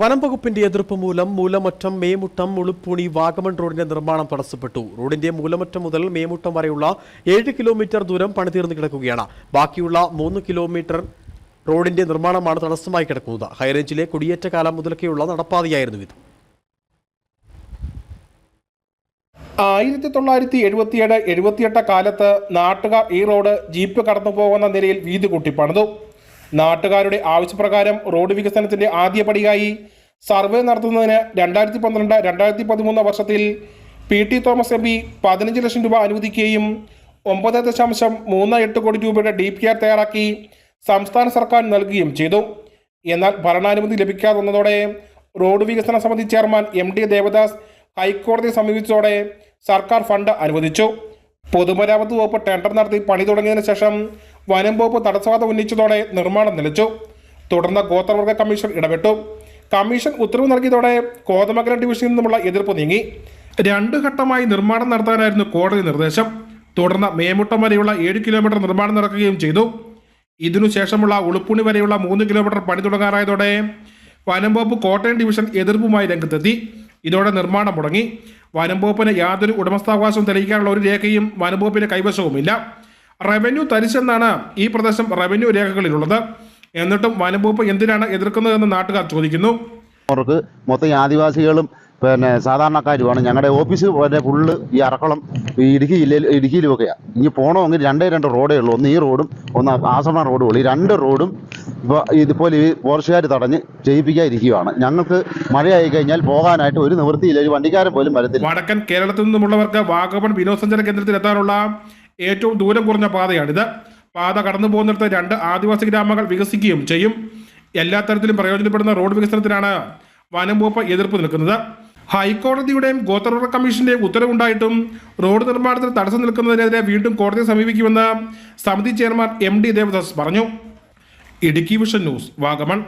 വനം വകുപ്പിന്റെ എതിർപ്പ് മൂലം മൂലമറ്റം മേമുട്ടം മുളുപ്പൂണി വാഗമൺ റോഡിന്റെ നിർമ്മാണം തടസ്സപ്പെട്ടു. റോഡിന്റെ മൂലമറ്റം മുതൽ മേമുട്ടം വരെയുള്ള ഏഴ് കിലോമീറ്റർ ദൂരം പണിതീർന്നു കിടക്കുകയാണ്. ബാക്കിയുള്ള മൂന്ന് കിലോമീറ്റർ റോഡിന്റെ നിർമ്മാണമാണ് തടസ്സമായി കിടക്കുന്നത്. ഹൈറേഞ്ചിലെ കുടിയേറ്റ കാലം മുതലൊക്കെയുള്ള നടപ്പാതയായിരുന്നു ഇത്. ആയിരത്തി തൊള്ളായിരത്തി എഴുപത്തിയേഴ് എഴുപത്തിയെട്ട് കാലത്ത് നാട്ടുകാർ ഈ റോഡ് ജീപ്പ് കടന്നു പോകുന്ന നിലയിൽ വീതി കൂട്ടി പണിതു. നാട്ടുകാരുടെ ആവശ്യപ്രകാരം റോഡ് വികസനത്തിന്റെ ആദ്യപടിയായി സർവേ നടത്തുന്നതിന് രണ്ടായിരത്തി പന്ത്രണ്ട് രണ്ടായിരത്തി പതിമൂന്ന് വർഷത്തിൽ P T Thomas M P പതിനഞ്ച് ലക്ഷം രൂപ അനുവദിക്കുകയും ഒമ്പത് ദശാംശം മൂന്ന് എട്ട് കോടി രൂപയുടെ ഡി പി ആർ തയ്യാറാക്കി സംസ്ഥാന സർക്കാർ നൽകുകയും ചെയ്തു. എന്നാൽ ഭരണാനുമതി ലഭിക്കാതെ വന്നതോടെ റോഡ് വികസന സമിതി ചെയർമാൻ എം ഡി ദേവദാസ് ഹൈക്കോടതിയെ സമീപിച്ചതോടെ സർക്കാർ ഫണ്ട് അനുവദിച്ചു. പൊതുമരാമത്ത് വകുപ്പ് ടെൻഡർ നടത്തി പണി തുടങ്ങിയതിനു ശേഷം വനം വകുപ്പ് തടസ്സവാദം ഉന്നയിച്ചതോടെ നിർമ്മാണം നിലച്ചു. തുടർന്ന് ഗോത്രവർഗ കമ്മീഷൻ ഇടപെട്ടു. കമ്മീഷൻ ഉത്തരവ് നൽകിയതോടെ കോതമംഗലം ഡിവിഷനിൽ നിന്നുമുള്ള എതിർപ്പ് നീങ്ങി. രണ്ടു ഘട്ടമായി നിർമ്മാണം നടത്താനായിരുന്നു കോടതി നിർദ്ദേശം. തുടർന്ന് മേമുട്ടം വരെയുള്ള ഏഴ് കിലോമീറ്റർ നിർമ്മാണം നടക്കുകയും ചെയ്തു. ഇതിനുശേഷമുള്ള ഉളുപ്പുണി വരെയുള്ള മൂന്ന് കിലോമീറ്റർ പണി തുടങ്ങാറായതോടെ വനം വകുപ്പ് കോട്ടയം ഡിവിഷൻ എതിർപ്പുമായി രംഗത്തെത്തി. ഇതോടെ നിർമ്മാണം മുടങ്ങി. വനം വകുപ്പിന് യാതൊരു ഉടമസ്ഥാവകാശവും തെളിയിക്കാനുള്ള ഒരു രേഖയും വനം വകുപ്പിന് കൈവശവുമില്ല. റവന്യൂ തരിച്ചെന്നാണ് ഈ പ്രദേശം റവന്യൂ രേഖകളിലുള്ളത്. എന്നിട്ടും വനംവകുപ്പ് എന്തിനാണ് എതിർക്കുന്നതെന്ന് നാട്ടുകാർ ചോദിക്കുന്നു. അവർക്ക് മൊത്തം ആദിവാസികളും പിന്നെ സാധാരണക്കാരുമാണ്. ഞങ്ങളുടെ ഓഫീസ് വരെ ഫുള്ള് ഈ അറക്കളം ഈ ഇടുക്കി ജില്ലയിൽ ഇടുക്കിയിലുമൊക്കെയാണ് ഇനി പോകണമെങ്കിൽ രണ്ടേ രണ്ട് റോഡേ ഉള്ളൂ. ഒന്ന് ഈ റോഡും ഒന്ന് ആസമ റോഡും ഉള്ളൂ. ഈ രണ്ട് റോഡും ഇപ്പോൾ ഇതുപോലെ ഈ ഫോറസ്റ്റുകാർ തടഞ്ഞ് ചെയ്യിപ്പിക്കാതിരിക്കുകയാണ്. ഞങ്ങൾക്ക് മഴയായി കഴിഞ്ഞാൽ പോകാനായിട്ട് ഒരു നിവൃത്തിയില്ല. ഒരു വണ്ടിക്കാരൻ പോലും വരത്തില്ല. വടക്കൻ കേരളത്തിൽ നിന്നുമുള്ളവർക്ക് വാഗമൺ വിനോദസഞ്ചാര കേന്ദ്രത്തിൽ എത്താനുള്ള ഏറ്റവും ദൂരം കുറഞ്ഞ പാതയാണിത് പാത കടന്നു പോകുന്നിടത്ത് രണ്ട് ആദിവാസി ഗ്രാമങ്ങൾ വികസിക്കുകയും ചെയ്യും. എല്ലാ തരത്തിലും പ്രയോജനപ്പെടുന്ന റോഡ് വികസനത്തിനാണ് വനം വകുപ്പ് എതിർപ്പ് നിൽക്കുന്നത്. ഹൈക്കോടതിയുടെയും ഗോത്രവർഗ കമ്മീഷന്റെയും ഉത്തരവുണ്ടായിട്ടും റോഡ് നിർമ്മാണത്തിന് തടസ്സം നിൽക്കുന്നതിനെതിരെ വീണ്ടും കോടതിയെ സമീപിക്കുമെന്ന് സമിതി ചെയർമാൻ എം ഡി ദേവദാസ് പറഞ്ഞു. Idukki vision news Vagamon.